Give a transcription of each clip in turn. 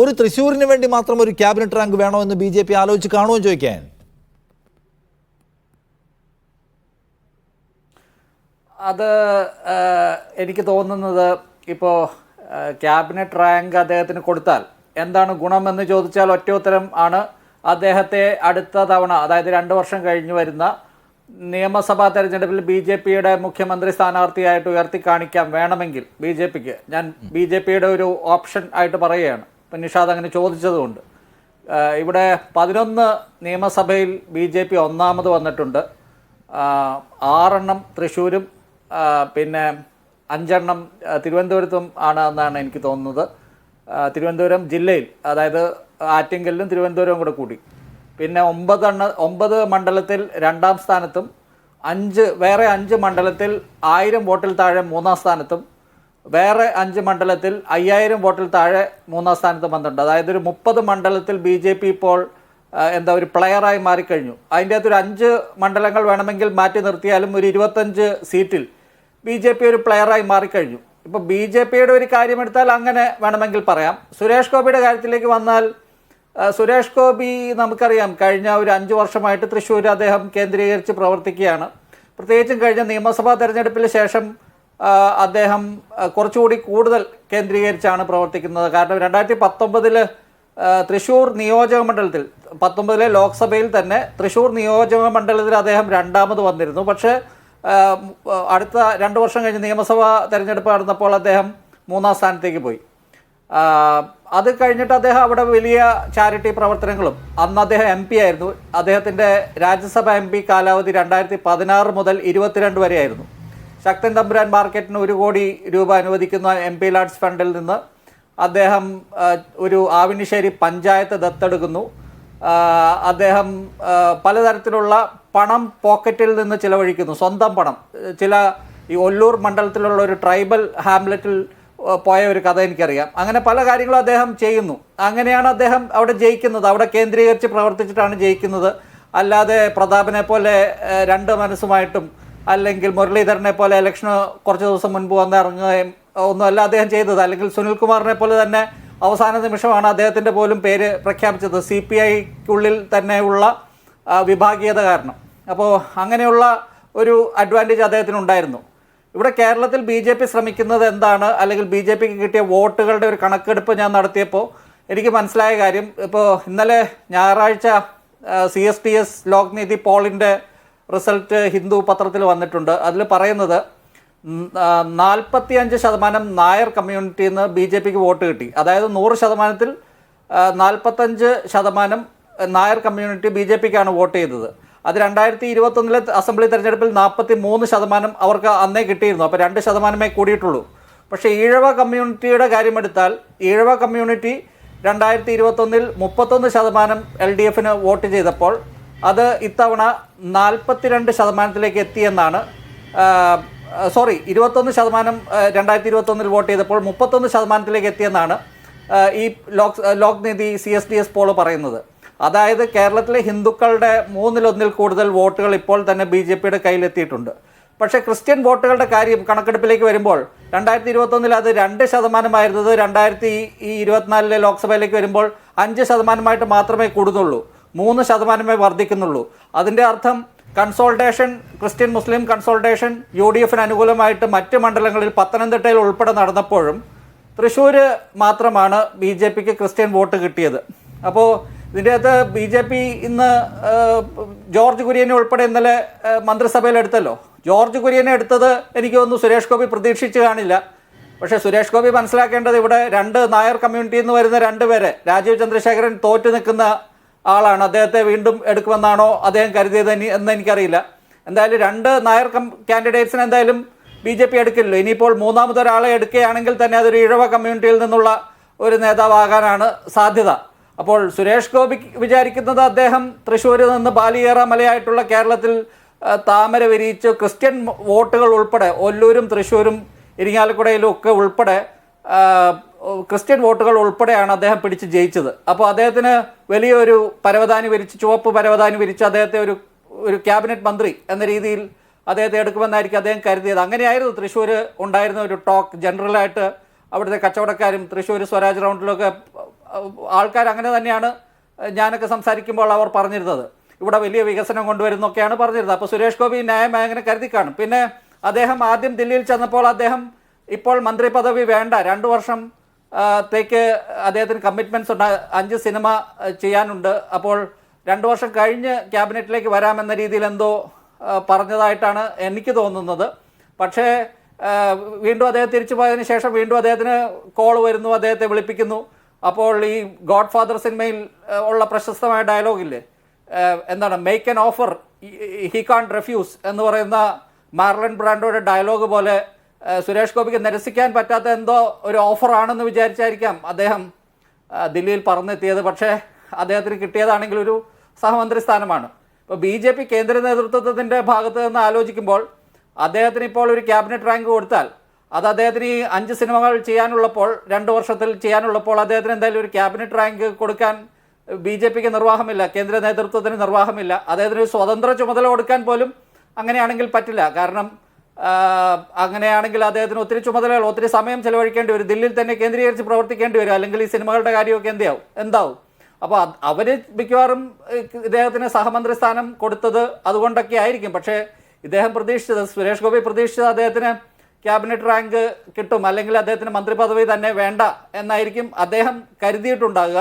ഒരു തൃശ്ശൂരിന് വേണ്ടി മാത്രം ഒരു ക്യാബിനറ്റ് റാങ്ക് വേണോ എന്ന് ബി ജെ പി ആലോചിച്ച് കാണുമെന്ന് ചോദിക്കാൻ? അത് എനിക്ക് തോന്നുന്നത് ഇപ്പോൾ ക്യാബിനറ്റ് റാങ്ക് അദ്ദേഹത്തിന് കൊടുത്താൽ എന്താണ് ഗുണമെന്ന് ചോദിച്ചാൽ ഒറ്റ ഉത്തരം ആണ്. അദ്ദേഹത്തെ അടുത്ത തവണ അതായത് രണ്ട് വർഷം കഴിഞ്ഞ് വരുന്ന നിയമസഭാ തെരഞ്ഞെടുപ്പിൽ ബി ജെ പിയുടെ മുഖ്യമന്ത്രി സ്ഥാനാർത്ഥിയായിട്ട് ഉയർത്തി കാണിക്കാം വേണമെങ്കിൽ ബി ജെ പിക്ക്. ഞാൻ ബി ജെ പിയുടെ ഒരു ഓപ്ഷൻ ആയിട്ട് പറയുകയാണ്. നിഷാദ് അങ്ങനെ ചോദിച്ചതുകൊണ്ട്. ഇവിടെ പതിനൊന്ന് നിയമസഭയിൽ ബി ജെ പി ഒന്നാമത് വന്നിട്ടുണ്ട്. ആറെണ്ണം തൃശ്ശൂരും പിന്നെ അഞ്ചെണ്ണം തിരുവനന്തപുരത്തും ആണ് എന്നാണ് എനിക്ക് തോന്നുന്നത്. തിരുവനന്തപുരം ജില്ലയിൽ അതായത് ആറ്റിങ്കലിലും തിരുവനന്തപുരവും കൂടെ കൂടി. പിന്നെ ഒമ്പതെണ്ണ ഒമ്പത് മണ്ഡലത്തിൽ രണ്ടാം സ്ഥാനത്തും അഞ്ച് വേറെ അഞ്ച് മണ്ഡലത്തിൽ ആയിരം വോട്ടിൽ താഴെ മൂന്നാം സ്ഥാനത്തും വേറെ അഞ്ച് മണ്ഡലത്തിൽ അയ്യായിരം വോട്ടിൽ താഴെ മൂന്നാം സ്ഥാനത്ത് വന്നിട്ടുണ്ട് അതായത് ഒരു മുപ്പത് മണ്ഡലത്തിൽ ബി ജെ പി ഇപ്പോൾ എന്താ ഒരു പ്ലെയറായി മാറിക്കഴിഞ്ഞു. അതിന്റെ അകത്ത് ഒരു അഞ്ച് മണ്ഡലങ്ങൾ വേണമെങ്കിൽ മാറ്റി നിർത്തിയാലും ഒരു ഇരുപത്തഞ്ച് സീറ്റിൽ ബി ജെ പി ഒരു പ്ലെയറായി മാറിക്കഴിഞ്ഞു. ഇപ്പോൾ ബി ജെ പിയുടെ ഒരു കാര്യമെടുത്താൽ അങ്ങനെ വേണമെങ്കിൽ പറയാം. സുരേഷ് ഗോപിയുടെ കാര്യത്തിലേക്ക് വന്നാൽ സുരേഷ് ഗോപി നമുക്കറിയാം കഴിഞ്ഞ ഒരു അഞ്ച് വർഷമായിട്ട് തൃശ്ശൂർ അദ്ദേഹം കേന്ദ്രീകരിച്ച് പ്രവർത്തിക്കുകയാണ്. പ്രത്യേകിച്ചും കഴിഞ്ഞ നിയമസഭാ തെരഞ്ഞെടുപ്പിന് ശേഷം അദ്ദേഹം കുറച്ചുകൂടി കൂടുതൽ കേന്ദ്രീകരിച്ചാണ് പ്രവർത്തിക്കുന്നത്. കാരണം രണ്ടായിരത്തി പത്തൊമ്പതിൽ തൃശ്ശൂർ നിയോജക മണ്ഡലത്തിൽ പത്തൊമ്പതിലെ ലോക്സഭയിൽ തന്നെ തൃശ്ശൂർ നിയോജക മണ്ഡലത്തിൽ അദ്ദേഹം രണ്ടാമത് വന്നിരുന്നു. പക്ഷേ അടുത്ത രണ്ട് വർഷം കഴിഞ്ഞ് നിയമസഭാ തെരഞ്ഞെടുപ്പ് നടന്നപ്പോൾ അദ്ദേഹം മൂന്നാം സ്ഥാനത്തേക്ക് പോയി. അത് കഴിഞ്ഞിട്ട് അദ്ദേഹം അവിടെ വലിയ ചാരിറ്റി പ്രവർത്തനങ്ങളും അന്ന് അദ്ദേഹം എം പി ആയിരുന്നു. അദ്ദേഹത്തിന്റെ രാജ്യസഭ എം പി കാലാവധി രണ്ടായിരത്തി പതിനാറ് മുതൽ ഇരുപത്തിരണ്ട് വരെയായിരുന്നു. ശക്തൻ തമ്പുരാൻ മാർക്കറ്റിന് ഒരു കോടി രൂപ അനുവദിക്കുന്ന എം പി ലാഡ്സ് ഫണ്ടിൽ നിന്ന് അദ്ദേഹം ഒരു ആവിനിശ്ശേരി പഞ്ചായത്ത് ദത്തെടുക്കുന്നു. അദ്ദേഹം പലതരത്തിലുള്ള പണം പോക്കറ്റിൽ നിന്ന് ചിലവഴിക്കുന്നു. സ്വന്തം പണം. ചില ഈ ഒല്ലൂർ മണ്ഡലത്തിലുള്ള ഒരു ട്രൈബൽ ഹാംലെറ്റിൽ പോയ ഒരു കഥ എനിക്കറിയാം. അങ്ങനെ പല കാര്യങ്ങളും അദ്ദേഹം ചെയ്യുന്നു. അങ്ങനെയാണ് അദ്ദേഹം അവിടെ ജയിക്കുന്നത്. അവിടെ കേന്ദ്രീകരിച്ച് പ്രവർത്തിച്ചിട്ടാണ് ജയിക്കുന്നത്. അല്ലാതെ പ്രതാപനെ പോലെ രണ്ട് മനസ്സുമായിട്ടും അല്ലെങ്കിൽ മുരളീധരനെ പോലെ ഇലക്ഷന് കുറച്ച് ദിവസം മുൻപ് വന്ന് ഇറങ്ങുകയും ഒന്നുമല്ല അദ്ദേഹം ചെയ്തത്. അല്ലെങ്കിൽ സുനിൽകുമാറിനെ പോലെ തന്നെ അവസാന നിമിഷമാണ് അദ്ദേഹത്തിന്റെ പോലും പേര് പ്രഖ്യാപിച്ചത്. സി പി ഐക്കുള്ളിൽ തന്നെയുള്ള വിഭാഗീയത കാരണം. അപ്പോൾ അങ്ങനെയുള്ള ഒരു അഡ്വാന്റേജ് അദ്ദേഹത്തിനുണ്ടായിരുന്നു ഇവിടെ കേരളത്തിൽ ബി ജെ പി ശ്രമിക്കുന്നത് എന്താണ്? അല്ലെങ്കിൽ ബി ജെ പിക്ക് കിട്ടിയ വോട്ടുകളുടെ ഒരു കണക്കെടുപ്പ് ഞാൻ നടത്തിയപ്പോൾ എനിക്ക് മനസ്സിലായ കാര്യം ഇപ്പോൾ ഇന്നലെ ഞായറാഴ്ച C S T S Lokniti പോളിന്റെ റിസൾട്ട് ഹിന്ദു പത്രത്തിൽ വന്നിട്ടുണ്ട്. അതിൽ പറയുന്നത് നാൽപ്പത്തി അഞ്ച് ശതമാനം നായർ കമ്മ്യൂണിറ്റിയിൽ നിന്ന് ബി ജെ പിക്ക് വോട്ട് കിട്ടി. അതായത് നൂറ് ശതമാനത്തിൽ നാൽപ്പത്തഞ്ച് ശതമാനം നായർ കമ്മ്യൂണിറ്റി ബി ജെ പിക്കാണ് വോട്ട് ചെയ്തത്. അത് രണ്ടായിരത്തി ഇരുപത്തൊന്നിലെ അസംബ്ലി തെരഞ്ഞെടുപ്പിൽ നാൽപ്പത്തി മൂന്ന് ശതമാനം അവർക്ക് അന്നേ കിട്ടിയിരുന്നു. അപ്പോൾ രണ്ട് ശതമാനമേ കൂടിയിട്ടുള്ളൂ. പക്ഷേ ഈഴവ കമ്മ്യൂണിറ്റിയുടെ കാര്യമെടുത്താൽ ഈഴവ കമ്മ്യൂണിറ്റി രണ്ടായിരത്തി ഇരുപത്തൊന്നിൽ മുപ്പത്തൊന്ന് ശതമാനം എൽ ഡി എഫിന് വോട്ട് ചെയ്തപ്പോൾ അത് ഇത്തവണ നാൽപ്പത്തിരണ്ട് ശതമാനത്തിലേക്ക് എത്തിയെന്നാണ്. സോറി ഇരുപത്തൊന്ന് ശതമാനം രണ്ടായിരത്തി ഇരുപത്തൊന്നിൽ വോട്ട് ചെയ്തപ്പോൾ മുപ്പത്തൊന്ന് ശതമാനത്തിലേക്ക് എത്തിയെന്നാണ് ഈ Lok Lokniti C S D S poll പറയുന്നത്. അതായത് കേരളത്തിലെ ഹിന്ദുക്കളുടെ മൂന്നിലൊന്നിൽ കൂടുതൽ വോട്ടുകൾ ഇപ്പോൾ തന്നെ ബി ജെ പിയുടെ കയ്യിലെത്തിയിട്ടുണ്ട്. പക്ഷേ ക്രിസ്ത്യൻ വോട്ടുകളുടെ കാര്യം കണക്കെടുപ്പിലേക്ക് വരുമ്പോൾ രണ്ടായിരത്തി ഇരുപത്തൊന്നിൽ അത് രണ്ട് ശതമാനമായിരുന്നത് രണ്ടായിരത്തി ഈ ഇരുപത്തിനാലിലെ ലോക്സഭയിലേക്ക് വരുമ്പോൾ അഞ്ച് ശതമാനമായിട്ട് മാത്രമേ കൂടുന്നുള്ളൂ. മൂന്ന് ശതമാനമേ വർദ്ധിക്കുന്നുള്ളൂ. അതിന്റെ അർത്ഥം consultation Christian Muslim consultation U D എഫിന് അനുകൂലമായിട്ട് മറ്റ് മണ്ഡലങ്ങളിൽ പത്തനംതിട്ടയിൽ ഉൾപ്പെടെ നടന്നപ്പോഴും തൃശ്ശൂർ മാത്രമാണ് ബി ജെ പിക്ക് ക്രിസ്ത്യൻ വോട്ട് കിട്ടിയത്. അപ്പോൾ ഇതിന്റെ അകത്ത് ബി ജെ പി ഇന്ന് ജോർജ് കുര്യനെ ഉൾപ്പെടെ ഇന്നലെ മന്ത്രിസഭയിൽ എടുത്തല്ലോ. ജോർജ് കുര്യനെ എടുത്തത് എനിക്ക് തോന്നുന്നു സുരേഷ് ഗോപി പ്രതീക്ഷിച്ച് കാണില്ല. പക്ഷേ സുരേഷ് ഗോപി മനസ്സിലാക്കേണ്ടത് ഇവിടെ രണ്ട് നായർ കമ്മ്യൂണിറ്റിയിൽ നിന്ന് വരുന്ന രണ്ട് പേരെ രാജീവ് ചന്ദ്രശേഖരൻ തോറ്റു നിൽക്കുന്ന ആളാണ്. അദ്ദേഹത്തെ വീണ്ടും എടുക്കുമെന്നാണോ അദ്ദേഹം കരുതിയത് എന്ന് എനിക്കറിയില്ല. എന്തായാലും രണ്ട് നായർ കാൻഡിഡേറ്റ്സിന് എന്തായാലും ബി ജെ പി എടുക്കില്ലല്ലോ. ഇനിയിപ്പോൾ മൂന്നാമതൊരാളെ എടുക്കുകയാണെങ്കിൽ തന്നെ അതൊരു ഇഴവ കമ്മ്യൂണിറ്റിയിൽ നിന്നുള്ള ഒരു നേതാവാകാനാണ് സാധ്യത. അപ്പോൾ സുരേഷ് ഗോപി വിചാരിക്കുന്നത് അദ്ദേഹം തൃശ്ശൂരിൽ നിന്ന് ബാലിയേറ മലയായിട്ടുള്ള കേരളത്തിൽ താമര വിരിയിച്ച് ക്രിസ്ത്യൻ വോട്ടുകൾ ഉൾപ്പെടെ ഒല്ലൂരും തൃശ്ശൂരും ഇരിങ്ങാലക്കുടയിലും ഒക്കെ ഉൾപ്പെടെ ക്രിസ്ത്യൻ വോട്ടുകൾ ഉൾപ്പെടെയാണ് അദ്ദേഹം പിടിച്ച് ജയിച്ചത്. അപ്പോൾ അദ്ദേഹത്തിന് വലിയൊരു പരവതാനി വിരിച്ച് ചുവപ്പ് പരവതാനി വിരിച്ച് അദ്ദേഹത്തെ ഒരു ഒരു ക്യാബിനറ്റ് മന്ത്രി എന്ന രീതിയിൽ അദ്ദേഹത്തെ എടുക്കുമെന്നായിരിക്കും അദ്ദേഹം കരുതിയത്. അങ്ങനെയായിരുന്നു തൃശ്ശൂർ ഉണ്ടായിരുന്ന ഒരു ടോക്ക് ജനറലായിട്ട് അവിടുത്തെ കച്ചവടക്കാരും തൃശ്ശൂർ സ്വരാജ് റൗണ്ടിലൊക്കെ ആൾക്കാർ അങ്ങനെ തന്നെയാണ് ഞാനൊക്കെ സംസാരിക്കുമ്പോൾ അവർ പറഞ്ഞിരുന്നത്. ഇവിടെ വലിയ വികസനം കൊണ്ടുവരുന്നൊക്കെയാണ് പറഞ്ഞിരുന്നത്. അപ്പോൾ സുരേഷ് ഗോപി ന്യായം അങ്ങനെ കരുതി കാണും. പിന്നെ അദ്ദേഹം ആദ്യം ദില്ലിയിൽ ചെന്നപ്പോൾ അദ്ദേഹം ഇപ്പോൾ മന്ത്രി പദവി വേണ്ട രണ്ടു വർഷം ത്തേക്ക് അദ്ദേഹത്തിന് കമ്മിറ്റ്മെന്റ്സ് ഉണ്ട്. അഞ്ച് സിനിമ ചെയ്യാനുണ്ട്. അപ്പോൾ രണ്ടു വർഷം കഴിഞ്ഞ് ക്യാബിനറ്റിലേക്ക് വരാമെന്ന രീതിയിൽ എന്തോ പറഞ്ഞതായിട്ടാണ് എനിക്ക് തോന്നുന്നത്. പക്ഷേ വീണ്ടും അദ്ദേഹം തിരിച്ചു പോയതിന് ശേഷം വീണ്ടും അദ്ദേഹത്തിന് കോൾ വരുന്നു അദ്ദേഹത്തെ വിളിപ്പിക്കുന്നു. അപ്പോൾ ഈ ഗോഡ് ഫാദർ സിനിമയിൽ ഉള്ള പ്രശസ്തമായ ഡയലോഗില്ലേ എന്താണ് make an offer he can't refuse എന്ന് പറയുന്ന മാർലൻ ബ്രാൻഡോയുടെ ഡയലോഗ് പോലെ സുരേഷ് ഗോപിക്ക് നിരസിക്കാൻ പറ്റാത്ത എന്തോ ഒരു ഓഫറാണെന്ന് വിചാരിച്ചായിരിക്കാം അദ്ദേഹം ദില്ലിയിൽ പറന്നെത്തിയത്. പക്ഷേ അദ്ദേഹത്തിന് കിട്ടിയതാണെങ്കിൽ ഒരു സഹമന്ത്രി സ്ഥാനമാണ്. ഇപ്പോൾ ബി ജെ പി കേന്ദ്ര നേതൃത്വത്തിന്റെ ഭാഗത്ത് നിന്ന് ആലോചിക്കുമ്പോൾ അദ്ദേഹത്തിന് ഇപ്പോൾ ഒരു ക്യാബിനറ്റ് റാങ്ക് കൊടുത്താൽ അത് അദ്ദേഹത്തിന് ഈ അഞ്ച് സിനിമകൾ ചെയ്യാനുള്ളപ്പോൾ രണ്ട് വർഷത്തിൽ ചെയ്യാനുള്ളപ്പോൾ അദ്ദേഹത്തിന് എന്തായാലും ഒരു ക്യാബിനറ്റ് റാങ്ക് കൊടുക്കാൻ ബി ജെ പിക്ക് നിർവാഹമില്ല കേന്ദ്ര നേതൃത്വത്തിന് നിർവാഹമില്ല. അദ്ദേഹത്തിന് ഒരു സ്വതന്ത്ര ചുമതല കൊടുക്കാൻ പോലും അങ്ങനെയാണെങ്കിൽ പറ്റില്ല. കാരണം അങ്ങനെയാണെങ്കിൽ അദ്ദേഹത്തിന് ഒത്തിരി ചുമതലകൾ ഒത്തിരി സമയം ചെലവഴിക്കേണ്ടി വരും. ദില്ലിയിൽ തന്നെ കേന്ദ്രീകരിച്ച് പ്രവർത്തിക്കേണ്ടി വരും. അല്ലെങ്കിൽ ഈ സിനിമകളുടെ കാര്യമൊക്കെ എന്താവും? എന്താവും അപ്പോൾ അവർ മിക്കവാറും ഇദ്ദേഹത്തിന് സഹമന്ത്രി സ്ഥാനം കൊടുത്തത് അതുകൊണ്ടൊക്കെ ആയിരിക്കും. പക്ഷേ ഇദ്ദേഹം പ്രതീക്ഷിച്ചത് സുരേഷ് ഗോപി പ്രതീക്ഷിച്ചത് അദ്ദേഹത്തിന് ക്യാബിനറ്റ് റാങ്ക് കിട്ടും. അല്ലെങ്കിൽ അദ്ദേഹത്തിന് മന്ത്രിപദവി തന്നെ വേണ്ട എന്നായിരിക്കും അദ്ദേഹം കരുതിയിട്ടുണ്ടാകുക.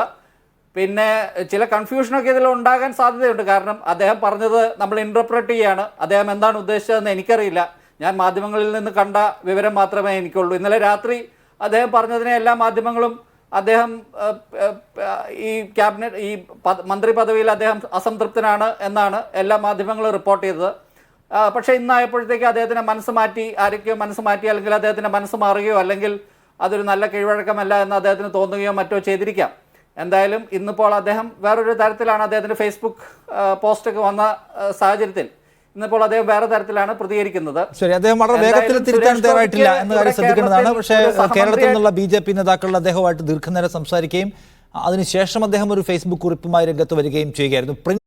പിന്നെ ചില കൺഫ്യൂഷനൊക്കെ ഇതിൽ ഉണ്ടാകാൻ സാധ്യതയുണ്ട്. കാരണം അദ്ദേഹം പറഞ്ഞത് നമ്മൾ ഇന്റർപ്രറ്റ് ചെയ്യാണ്. അദ്ദേഹം എന്താണ് ഉദ്ദേശിച്ചതെന്ന് എനിക്കറിയില്ല. ഞാൻ മാധ്യമങ്ങളിൽ നിന്ന് കണ്ട വിവരം മാത്രമേ എനിക്കുള്ളൂ. ഇന്നലെ രാത്രി അദ്ദേഹം പറഞ്ഞതിനെ എല്ലാ മാധ്യമങ്ങളും അദ്ദേഹം ഈ ക്യാബിനറ്റ് ഈ മന്ത്രി പദവിയിൽ അദ്ദേഹം അസംതൃപ്തനാണ് എന്നാണ് എല്ലാ മാധ്യമങ്ങളും റിപ്പോർട്ട് ചെയ്തത്. പക്ഷേ ഇന്നായപ്പോഴത്തേക്ക് അദ്ദേഹത്തിന്റെ മനസ്സ് മാറ്റി ആരൊക്കെയോ മനസ്സ് മാറ്റി അല്ലെങ്കിൽ അദ്ദേഹത്തിന്റെ മനസ്സ് മാറുകയോ അല്ലെങ്കിൽ അതൊരു നല്ല കീഴ്വഴക്കമല്ല എന്ന് അദ്ദേഹത്തിന് തോന്നുകയോ മറ്റോ ചെയ്തിരിക്കാം. എന്തായാലും ഇന്നിപ്പോൾ അദ്ദേഹം വേറൊരു തരത്തിലാണ് അദ്ദേഹത്തിന്റെ ഫേസ്ബുക്ക് പോസ്റ്റൊക്കെ വന്ന സാഹചര്യത്തിൽ. ഇന്നിപ്പോൾ അദ്ദേഹം വേറെ തരത്തിലാണ് പ്രതികരിക്കുന്നത്. ശരി അദ്ദേഹം വളരെ വേഗത്തിൽ തിരുത്താൻ തയ്യാറായിട്ടില്ല എന്ന കാര്യം ശ്രദ്ധിക്കേണ്ടതാണ്. പക്ഷേ കേരളത്തിൽ നിന്നുള്ള ബി ജെ പി നേതാക്കൾ അദ്ദേഹവുമായിട്ട് ദീർഘനേരം സംസാരിക്കുകയും അതിനുശേഷം അദ്ദേഹം ഒരു ഫേസ്ബുക്ക് കുറിപ്പുമായി രംഗത്ത് വരികയും ചെയ്യുകയായിരുന്നു.